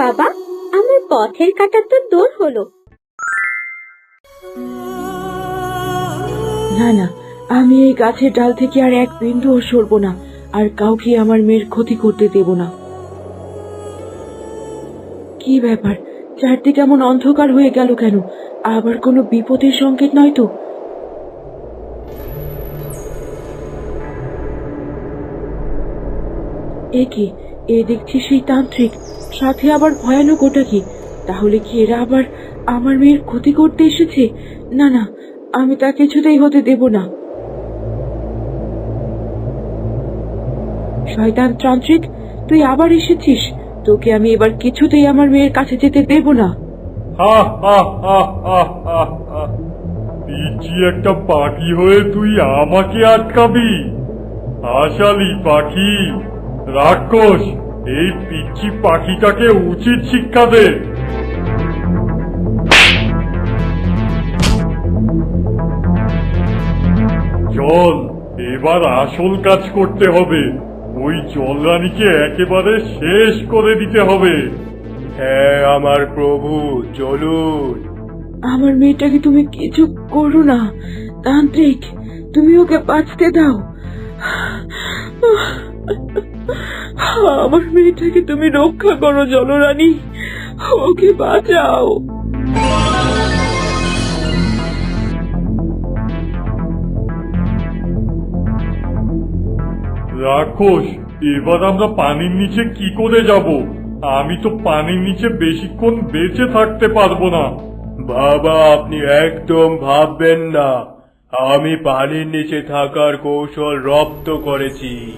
বাবা, আমার পথের কাটা তো দূর হলো। না না, আমি এই গাছের ডাল থেকে আর এক বিন্দুও সরব না, আর কাউকে আমার মেয়ের ক্ষতি করতে দেব না। কি ব্যাপার? চারদিকে এমন অন্ধকার হয়ে গেল কেন? আবার কোনো বিপদের সংকেত নয় তো? এ কি? এ দেখছি সেই তান্ত্রিক, সাথে আবার ভয়ানক ওটা কি? তাহলে কি এরা আবার আমার মেয়ের ক্ষতি করতে এসেছে? না না, আমি তা কিছুতেই হতে দেব না। শয়তান তান্ত্রিক, তুই আবার এসেছিস? তোকে আমি এবার কিছুতেই আমার মেয়ের কাছে যেতে দেব না। পিচ্ছি একটা পাখি হয়ে তুই আমাকে আটকাবি। আশালি পাখি, রাক্ষস। এই পিচ্ছি পাখিটাকে উচিত শিক্ষা দে। চল, এবার আসল কাজ করতে হবে। ওই জলরানীকে একেবারে শেষ করে দিতে হবে। হ্যাঁ আমার প্রভু, চলুন। আমার মেয়েটাকে তুমি কিছু করো না। তান্ত্রিক, তুমি ওকে বাঁচতে দাও। আমার মেয়েটাকে তুমি রক্ষা করো জলরানী। ওকে বাঁচাও। রাক্ষস এবার আমরা পানির নিচে কি করে যাব? আমি তো পানির নিচে বেশিক্ষণ বেঁচে থাকতে পারব না। বাবা আপনি একদম ভাববেন না। আমি পানির নিচে থাকার কৌশল রপ্ত করেছি।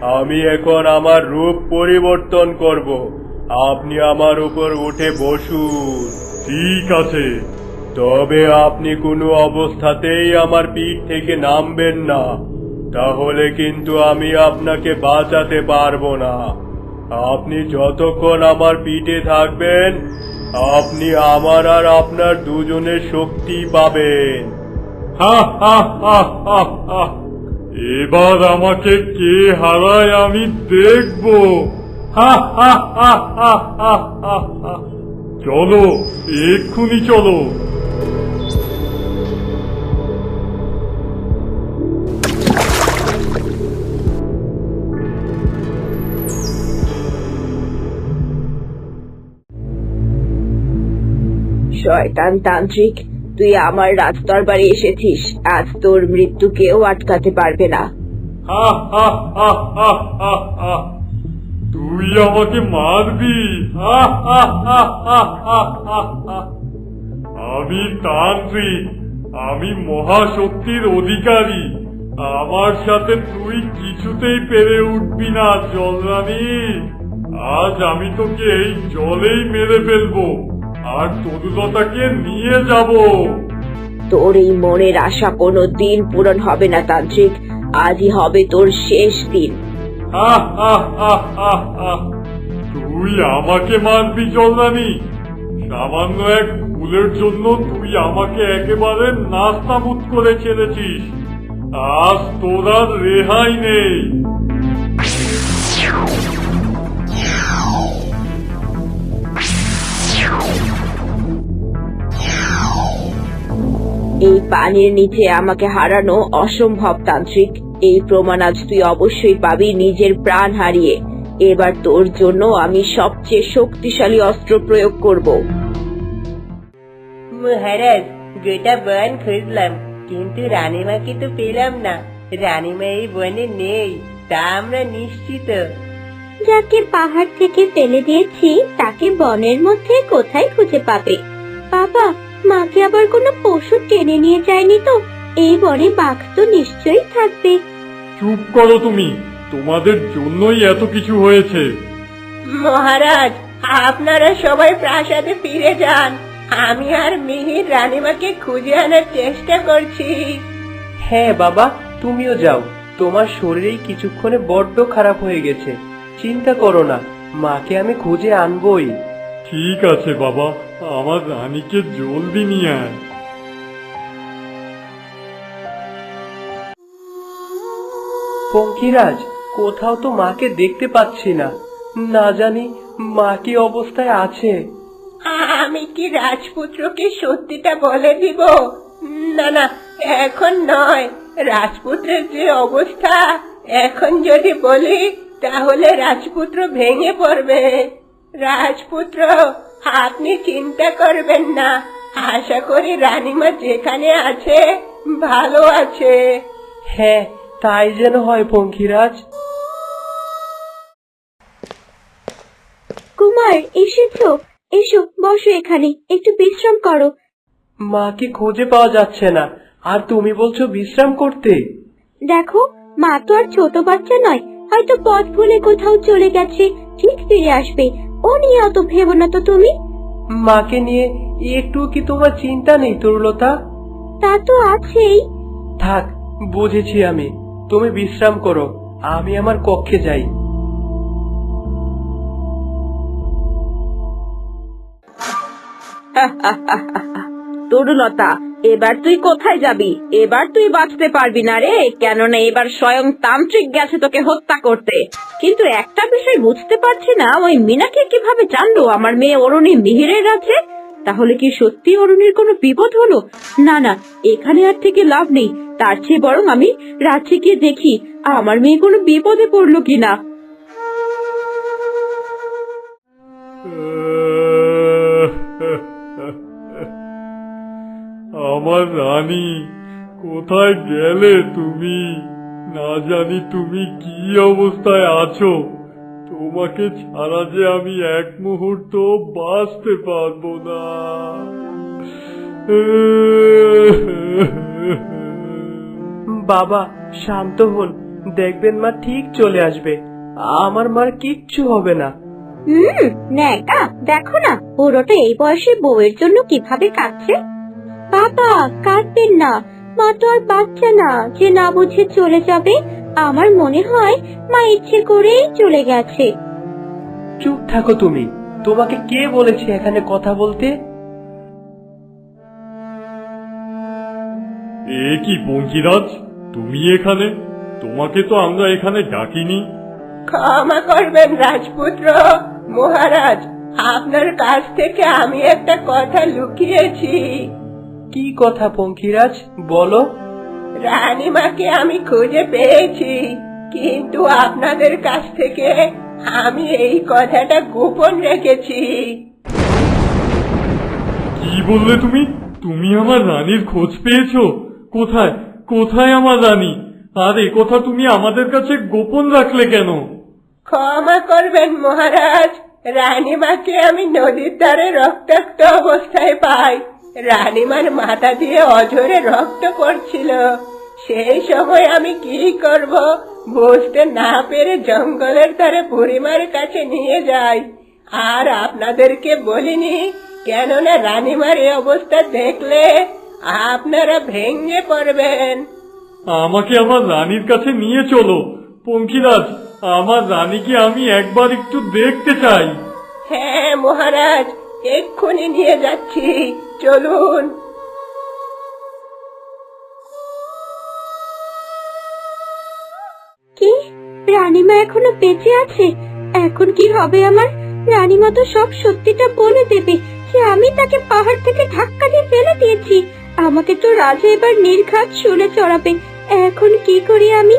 আমি এখন আমার রূপ পরিবর্তন করব। আপনি আমার উপর উঠে বসুন। ঠিক আছে। তবে আপনি কোনো অবস্থাতেই আমার পিঠ থেকে নামবেন না। তাহলে কিন্তু আমি আপনাকে বাঁচাতে পারব না। আপনি যতক্ষণ আমার পিঠে থাকবেন, আপনি আমার আর আপনার দুজনের শক্তি পাবেন। হা হা হা হা হা। এবার আমাকে কে হারায় আমি দেখব। চলো এক্ষুনি চলো। শয়তান তান্ত্রিক তুই আমার রাজদরবারে এসেছিস, আজ তোর মৃত্যু কেউ আটকাতে পারবে না। তুই আমাকে মারবি। আমি তান্ত্রিক, আমি মহাশক্তির অধিকারী। আমার সাথে তুই কিছুতেই পেরে উঠবি না, জলরানী। আজ আমি তোকে এই জলেই মেরে ফেলব। আর তরুলতাকে নিয়ে যাব। তোর এই মনের আশা কোনো দিন পূরণ হবে না তান্ত্রিক। আজই হবে তোর শেষ দিন। তুই আমাকে মারবি জলরানি সামান্য এক ভুলের জন্য তুই আমাকে একেবারে নাস্তাবুদ করে ছেড়েছিস। আজ তোর আর রেহাই নেই। এই পানির নিচে আমাকে হারানো অসম্ভব তান্ত্রিক। এই প্রমাণ আজ তুই অবশ্যই পাবি নিজের প্রাণ হারিয়ে। এবার তোর জন্য আমি সবচেয়ে শক্তিশালী অস্ত্র প্রয়োগ করব। মহারাজ গোটা বন খুঁজলাম কিন্তু রানীমাকে তো পেলাম না। রানীমা এই বনে নেই তা আমরা নিশ্চিত। যাকে পাহাড় থেকে ফেলে দিয়েছি তাকে বনের মধ্যে কোথায় খুঁজে পাবে? বাবা মাকে আবার কোনো পশু টেনে নিয়ে যায়নি তো? এই বনে বাঘ তো নিশ্চয়ই থাকবে। চুপ করো তুমি। তোমাদের জন্যই এত কিছু হয়েছে। মহারাজ আপনারা সবাই প্রাসাদে ফিরে যান। আমি আর মিহির রানীমাকে খুঁজে আনার চেষ্টা করছি। হ্যাঁ বাবা তুমিও যাও। তোমার শরীরেই কিছুক্ষণে বড্ড খারাপ হয়ে গেছে। চিন্তা করো না মাকে আমি খুঁজে আনবই। ঠিক আছে বাবা আমার রানীকে জলদি নিয়ে আয়। পঙ্কিরাজ কোথাও তো মাকে দেখতে পাচ্ছি না। না জানি মা কি অবস্থায় আছে। আমি কি রাজপুত্রকে সত্যিটা বলে দিব? না না এখন নয়। রাজপুত্রের যে অবস্থা এখন যদি বলি তাহলে রাজপুত্র ভেঙে পড়বে। রাজপুত্র আপনি চিন্তা করবেন না। আশা করি রানীমা যেখানে আছে ভালো আছে। হ্যাঁ তাই যেন হয় পঙ্খিরাজ কুমার এসেছ। এসো বসো এখানে একটু বিশ্রাম করো। মাকে খুঁজে পাওয়া যাচ্ছে না। আর তুমি বলছো বিশ্রাম করতে। দেখো মা তো আর ছোট বাচ্চা নয় হয়তো পথ ভুলে কোথাও চলে গেছে ঠিক ফিরে আসবে। ও নিয়ে অত ভেবো না তো তুমি। মাকে নিয়ে একটু কি তোমার চিন্তা নেই তরুলতা? তা তো আছেই। থাক বুঝেছি আমি। তুমি বিশ্রাম করো আমি আমার কক্ষে যাই। তরুলতা এবার তুই কোথায় যাবি? এবার তুই বাঁচতে পারবি না রে, কেননা এবার স্বয়ং তান্ত্রিক গেছে তোকে হত্যা করতে। কিন্তু একটা বিষয় বুঝতে পারছি না, ওই মিনাকে কীভাবে জানলো আমার মেয়ে অরুণী মিহিরের রাজ্যে? তাহলে কি সত্যি অরুণীর কোনো বিপদ হলো? না না, এখানে আর থেকে লাভ নেই। তার চেয়ে বরং আমি রাজ্যে গিয়ে দেখি, আমার মেয়ে কোনো বিপদে পড়ল কিনা। আমার রানী কোথায় গেলে তুমি? না জানি তুমি কি অবস্থায় আছো। তোমাকে ছাড়া যে আমি এক মুহূর্ত বাঁচতে পারব না। বাবা শান্ত হন। দেখবেন মা ঠিক চলে আসবে। আমার মার কিচ্ছু হবে না। হুম ন্যাকা দেখো না বুড়োটা এই বয়সে বউয়ের জন্য কীভাবে কাঁদছে বাবা কাঁদবেন না। মা তো আর বাচ্চা না যে না বুঝে চলে যাবে আমার মনে হয় মা ইচ্ছে করেই চলে গেছে। চুপ থাকো তুমি। তোমাকে কে বলেছে এখানে কথা বলতে? এ কি পঙ্কিরাজ তুমি এখানে? তোমাকে তো আমরা এখানে ডাকিনি। ক্ষমা করবেন রাজপুত্র মহারাজ আপনার কাছ থেকে আমি একটা কথা লুকিয়েছি। কি কথা পঙ্খিরাজ বলো। রানীমাকে আমি খুঁজে পেয়েছি কিন্তু আপনাদের কাছ থেকে আমি এই কথাটা গোপন রেখেছি। কি বললে তুমি? তুমি আমার রানীর খোঁজ পেয়েছ? কোথায়? কোথায় আমার রানী? আর এ কথা তুমি আমাদের কাছে গোপন রাখলে কেন? ক্ষমা করবেন মহারাজ। রানীমাকে আমি নদীর ধারে রক্তাক্ত অবস্থায় পাই। রানীমার মাথা দিয়ে অঝরে রক্ত পড়ছিল। সেই সময় আমি কি করব? বুঝতে না পেরে জঙ্গলের ধারে বুড়িমার কাছে নিয়ে যাই। আর আপনাদেরকে বলিনি কেননা রানীমার এই অবস্থা দেখলে আপনারা ভেঙে পড়বেন। আমাকে আমার রানীর কাছে নিয়ে চলো। পঙ্কিরাজ আমার রানীকে আমি একবার একটু দেখতে চাই। হ্যাঁ মহারাজ। এক্ষুনি নিয়ে যাচ্ছি। চলুন। কি? রানীমা এখনও বেঁচে আছে? এখন কি হবে আমার? রানীমা তো সব সত্যিটা বলে দেবে যে আমি তাকে পাহাড় থেকে ধাক্কা দিয়ে ফেলে দিয়েছি। আমাকে তো রাজা এবার নির্ঘাত শুনে চড়াবে। এখন কি করি আমি?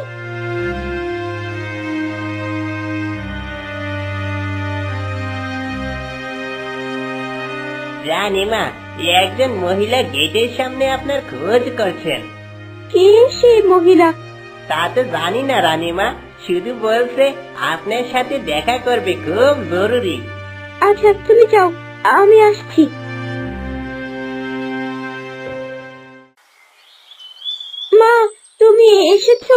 রানীমা একজন মহিলা গেটের সামনে আপনার খোঁজ করছেন। কে সে মহিলা? তা তো জানি না রানীমা শুধু বলছে আপনার সাথে দেখা করবে খুব জরুরি। আচ্ছা তুমি যাও আমি আসছি। মা তুমি এসেছ?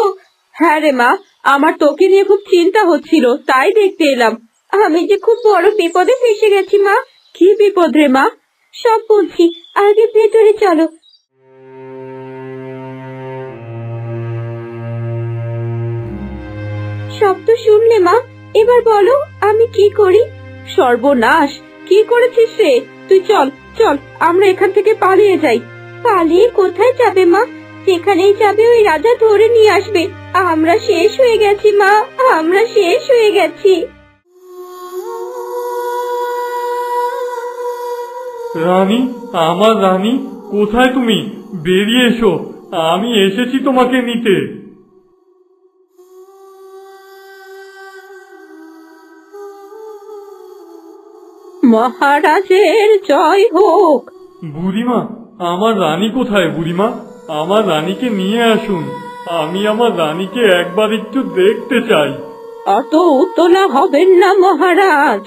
হ্যাঁ রে মা আমার তোকে নিয়ে খুব চিন্তা হচ্ছিল তাই দেখতে এলাম। আমি যে খুব বড় বিপদে ফেসে গেছি মা। কি বিপদ রে মা? সব বলছি আগে ভেতরে চলো। সব তো শুনলে মা। এবার বলো, আমি কি করি? সর্বনাশ! কি করেছিস রে? তুই চল চল, আমরা এখান থেকে পালিয়ে যাই। পালিয়ে কোথায় যাবে মা? যেখানেই যাবে ওই রাজা ধরে নিয়ে আসবে। আমরা শেষ হয়ে গেছি মা, আমরা শেষ হয়ে গেছি। রানী আমার রানী কোথায় তুমি? বেরিয়ে এসো। আমি এসেছি তোমাকে নিতে। মহারাজের জয় হোক। বুড়িমা আমার রানী কোথায় বুড়িমা? আমার রানীকে নিয়ে আসুন। আমি আমার রানীকে একবার একটু দেখতে চাই। অত উতলা হবেন না মহারাজ।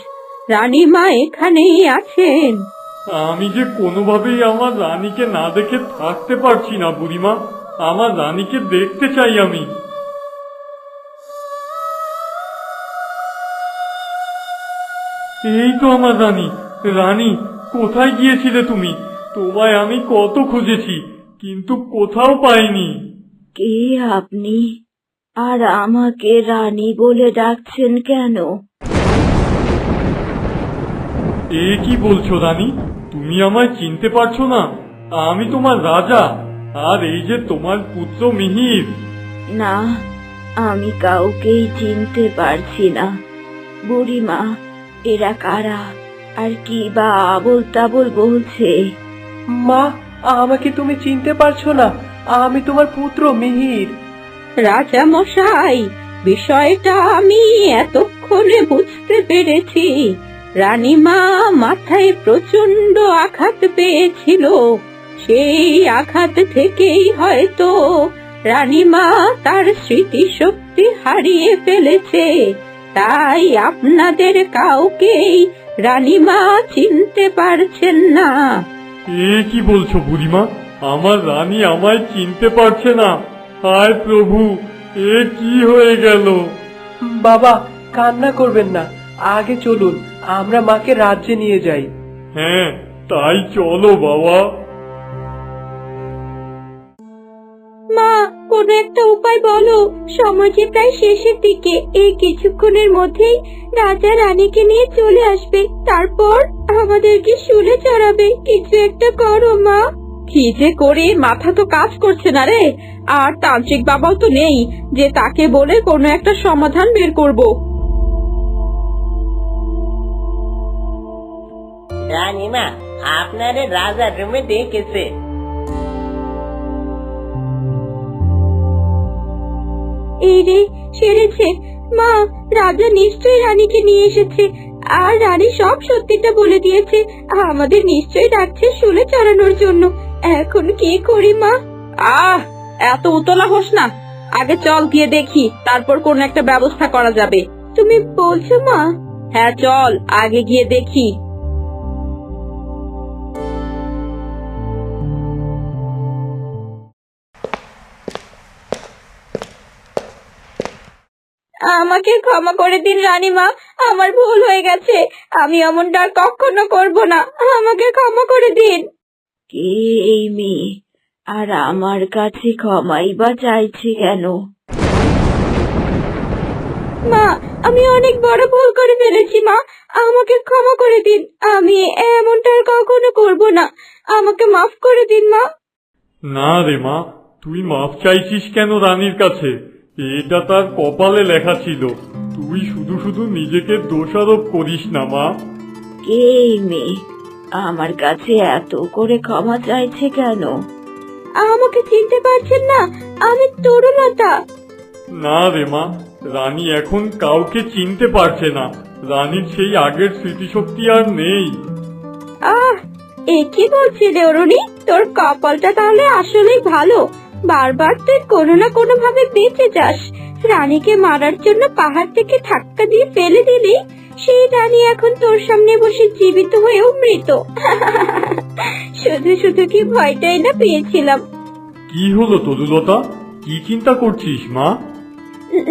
রানীমা এখানেই আছেন। আমি যে কোনোভাবেই আমার রানীকে না দেখে থাকতে পারছি না বুড়িমা। আমার রানীকে দেখতে চাই আমি। এই তো আমার রানী। রানী কোথায় গিয়েছিলে তুমি? তোমায় আমি কত খুঁজেছি কিন্তু কোথাও পাইনি। কে আপনি? আর আমাকে রানী বলে ডাকছেন কেন? এ কি বলছো রানী? তুমি আমায় চিনতে পারছ না। আমি তোমার রাজা আর এই যে তোমার পুত্র মিহির। না আমি কাউকেই চিনতে পারছি না। বুড়িমা এরা কারা? আর কি বা আবল তাবল বলছে? মা আমাকে তুমি চিনতে পারছ না। আমি তোমার পুত্র মিহির। রাজা মশাই বিষয়টা আমি এতক্ষণে বুঝতে পেরেছি। রানীমা মাথায় প্রচণ্ড আঘাত পেয়েছিল। সেই আঘাত থেকেই হয়তো রানীমা তার স্মৃতিশক্তি হারিয়ে ফেলেছে। তাই আপনাদের কাউকেই রানীমা চিনতে পারছেন না। এ কি বলছো বুড়িমা? আমার রানী আমায় চিনতে পারছে না। হায় প্রভু এ কি হয়ে গেল? বাবা কান্না করবেন না। আগে চলুন। আমরা মাকে রাজ্যে নিয়ে যাই। হ্যাঁ তাই চলো বাবা। মা কোন একটা উপায় বলো। সময় যে প্রায় শেষের দিকে এই কিছুক্ষণের মধ্যেই রাজা রানীকে নিয়ে চলে আসবে। তারপর আমাদেরকে শুলে চড়াবে। কিছু একটা করো মা। কি যে করে মাথা তো কাজ করছে না রে। আর তান্ত্রিক বাবাও তো নেই যে তাকে বলে কোনো একটা সমাধান বের করব। রানীমা আপনারে রাজার রুমে ডেকেছে। এই রে সেরেছে মা রাজা নিশ্চয়ই রানীকে নিয়ে এসেছে। আর রানী সব সত্যিটা বলে দিয়েছে। আমাদের নিশ্চয়ই ডাকছে শুলে চড়ানোর জন্য। এখন কি করি মা? আহ এত উতলা হোস না। আগে চল গিয়ে দেখি তারপর কোন একটা ব্যবস্থা করা যাবে। তুমি বলছো মা? হ্যাঁ চল আগে গিয়ে দেখি। আমাকে ক্ষমা করে দিন রানীমা আমার ভুল হয়ে গেছে। আমি এমনটা আর কখনো করব না। আমাকে ক্ষমা করে দিন। কে এই মেয়ে? আর আমার কাছে ক্ষমাই বা চাইছে কেন? মা আমি অনেক বড় ভুল করে ফেলেছি মা। আমাকে ক্ষমা করে দিন। আমি এমনটা আর কখনো করব না। আমাকে মাফ করে দিন মা। না রে মা তুই মাফ চাইছিস কেন রানীর কাছে? এটা তার কপালে লেখা ছিল তুই শুধু শুধু নিজেকে দোষারোপ করিস না মা। কে এই মেয়ে আমার কাছে এত করে ক্ষমা চাইছে কেন? আমাকে চিনতে পারছেন না আমি তরুলতা না রে মা রানী এখন কাউকে চিনতে পারছে না। রানীর সেই আগের স্মৃতিশক্তি আর নেই। আহ এ কি বলছিলে অরুণী? তোর কপালটা তাহলে আসলেই ভালো। বারবার তুই কোনো না কোনো ভাবে বেঁচে যাস। রানীকে মারার জন্য পাহাড় থেকে ধাক্কা দিয়ে ফেলে দিলি সেই রানী এখন তোর সামনে বসে জীবিত হয়েও মৃত। শুধু শুধু কি ভয়টাই না পেয়েছিলাম। কি হলো তরুলতা কি চিন্তা করছিস মা?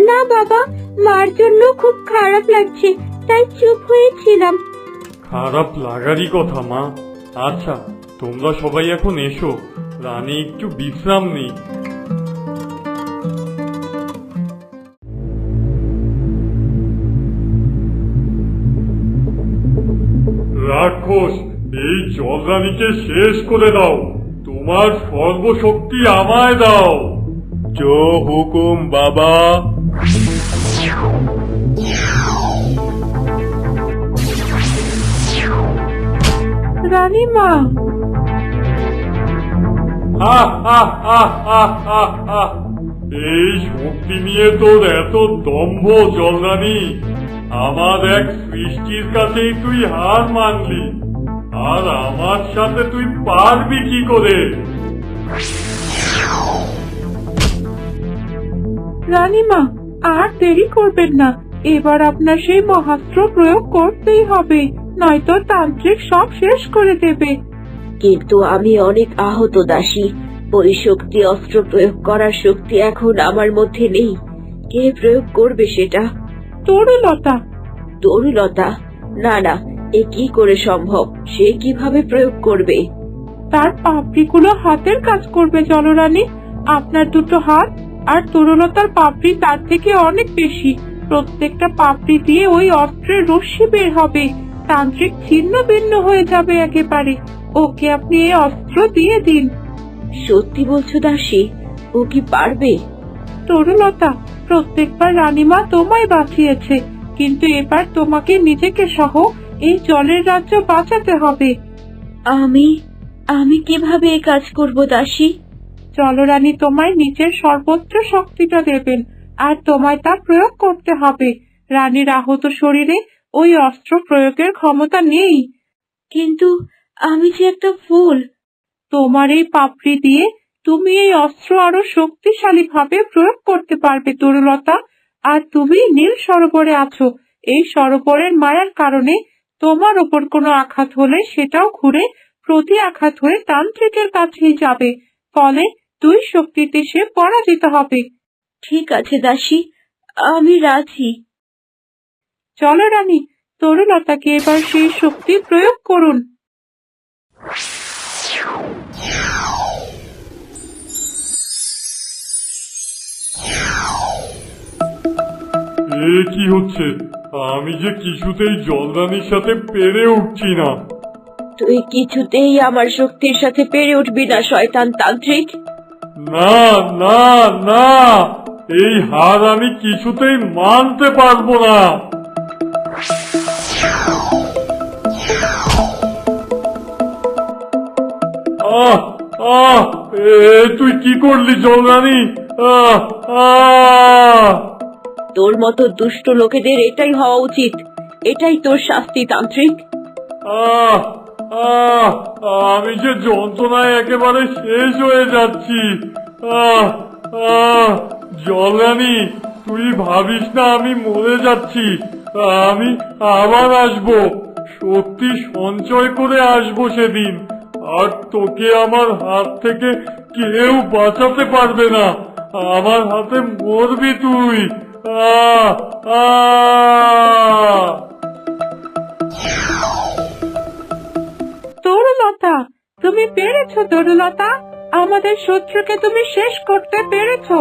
না বাবা মার জন্য খুব খারাপ লাগছে তাই চুপ হয়েছিলাম। খারাপ লাগারই কথা মা। আচ্ছা তোমরা সবাই এখন এসো। রানী একটু বিশ্রাম নেই। রাক্ষস এই জলরানীকে শেষ করে দাও। তোমার সর্বশক্তি আমায় দাও। জো হুকুম বাবা। রানীমা। এই শক্তি নিয়ে তোর এত দম্ভ, জলরানি। আমার এক সৃষ্টির কাছেই তুই হার মানলি। আর আমার সাথে তুই পারবি কি করে? রানীমা, আর দেরি করবেন না। এবার আপনার সেই মহাস্ত্র প্রয়োগ করতেই হবে, নয়তো তান্ত্রিক সব শেষ করে দেবে। কিন্তু আমি অনেক আহত দাসী। ওই শক্তি অস্ত্র প্রয়োগ করার শক্তি এখন আমার মধ্যে নেই। কে প্রয়োগ করবে সেটা? তরুলতা। তরুলতা? না না এ কি করে সম্ভব? সে কীভাবে প্রয়োগ করবে? তার পাপড়িগুলো হাতের কাজ করবে জলরানী। আপনার দুটো হাত আর তরুলতার পাপড়ি তার থেকে অনেক বেশি। প্রত্যেকটা পাপড়ি দিয়ে ওই অস্ত্রের রশ্মি বের হবে। তান্ত্রিক ছিন্ন ভিন্ন হয়ে যাবে একেবারে। ওকে আপনি এই অস্ত্র দিয়ে দিন। সত্যি বলছো দাসী ও কি পারবে? তরুলতা প্রত্যেকবার রানীমা তোমায় বাঁচিয়েছে কিন্তু এবার তোমাকে নিজেকে সহ এই জলের রাজ্য বাঁচাতে হবে। আমি আমি কীভাবে এ কাজ করব দাসী? জলরানী তোমায় নিজের সর্বোচ্চ শক্তিটা দেবেন আর তোমায় তা প্রয়োগ করতে হবে। রানীর আহত শরীরে ওই অস্ত্র প্রয়োগের ক্ষমতা নেই। কিন্তু আমি যে একটা ফুল তোমার এই পাপড়ি দিয়ে তুমি এই অস্ত্র আরও শক্তিশালী ভাবে প্রয়োগ করতে পারবে, তরুলতা। আর তুমি নীল সরোবরে আছো। এই সরোবরের মায়ার কারণে তোমার ওপর কোনো আঘাত হলে সেটাও ঘুরে প্রতি আঘাত হয়ে তান্ত্রিকের কাছেই যাবে। ফলে দুই শক্তিতে সে পরাজিত হবে। ঠিক আছে, দাসী। আমি রাজি। চলো রানী, তরুলতাকে এবার সেই শক্তি প্রয়োগ করুন। এ কি হচ্ছে? আমি যে কিছুতেই জলদানির সাথে পেরে উঠছি না। তুই কিছুতেই আমার শক্তির সাথে পেরে উঠবি না শয়তান তান্ত্রিক। না না না এই হার আমি কিছুতেই মানতে পারব না। আহ আহ এ তুই কি করলি জলরানি আহ আহ। তোর মতো দুষ্ট লোকেদের এটাই হওয়া উচিত। এটাই তোর শাস্তি তান্ত্রিক। আমি যে যন্ত্রণায় একেবারে শেষ হয়ে যাচ্ছি। জলানি তুই ভাবিস না আমি মরে যাচ্ছি। আমি আবার আসব। শক্তি সঞ্চয় করে আসব সেদিন। আর তোকে আমার হাত থেকে কেউ বাঁচাতে পারবে না। আমার হাতে মরবি তুই। তরুলতা, তুমি পেরেছ তরুলতা? আমাদের শত্রুকে তুমি শেষ করতে পেরেছ।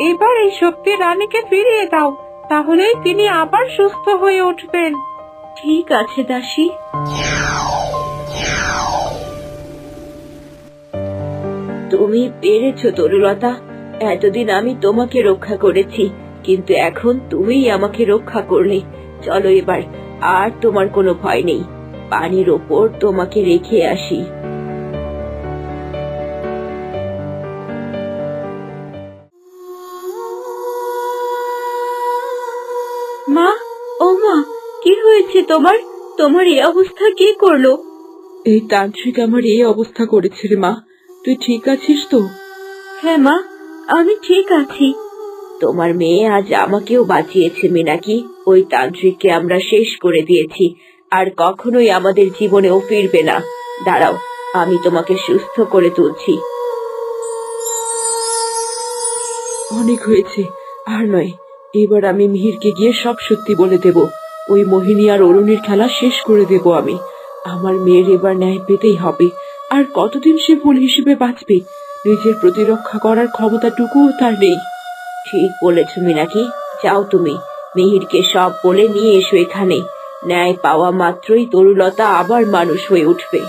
এবার এই শক্তি রানীকে ফিরিয়ে দাও, তাহলেই তিনি আবার সুস্থ হয়ে উঠবেন। ঠিক আছে, দাসী। তুমি পেরেছ তরুলতা। এতদিন আমি তোমাকে রক্ষা করেছি। কিন্তু এখন তুমিই আমাকে রক্ষা করলে। চলো এবার আর তোমার কোনো ভয় নেই। পানির ওপর তোমাকে রেখে আসি। মা ও মা কি হয়েছে তোমার? তোমার এই অবস্থা কে করল? এই তান্ত্রিক আমার এই অবস্থা করেছে রে মা। তুই ঠিক আছিস তো? হ্যাঁ মা আমি ঠিক আছি। তোমার মেয়ে আজ আমাকেও বাঁচিয়েছে, মিনাকি। ওই তান্ত্রিককে আমরা শেষ করে দিয়েছি, আর কখনোই আমাদের জীবনেও ফিরবে না। দাঁড়াও, আমি তোমাকে সুস্থ করে তুলছি। অনেক হয়েছে, আর নয়, এবার আমি মিহিরকে গিয়ে সব সত্যি বলে দেব। ওই মোহিনী আর অরুণীর খেলা শেষ করে দেব আমি। আমার মেয়ের এবার ন্যায় পেতেই হবে, আর কতদিন সে ভুল হিসেবে বাঁচবে? নিজের প্রতিরক্ষা করার ক্ষমতাটুকুও তার নেই। ঠিক বলেছ মিনাকি যাও তুমি। মিহিরকে সব বলে নিয়ে এসো এখানে। ন্যায় পাওয়া মাত্রই তরুলতা আবার মানুষ হয়ে উঠবে।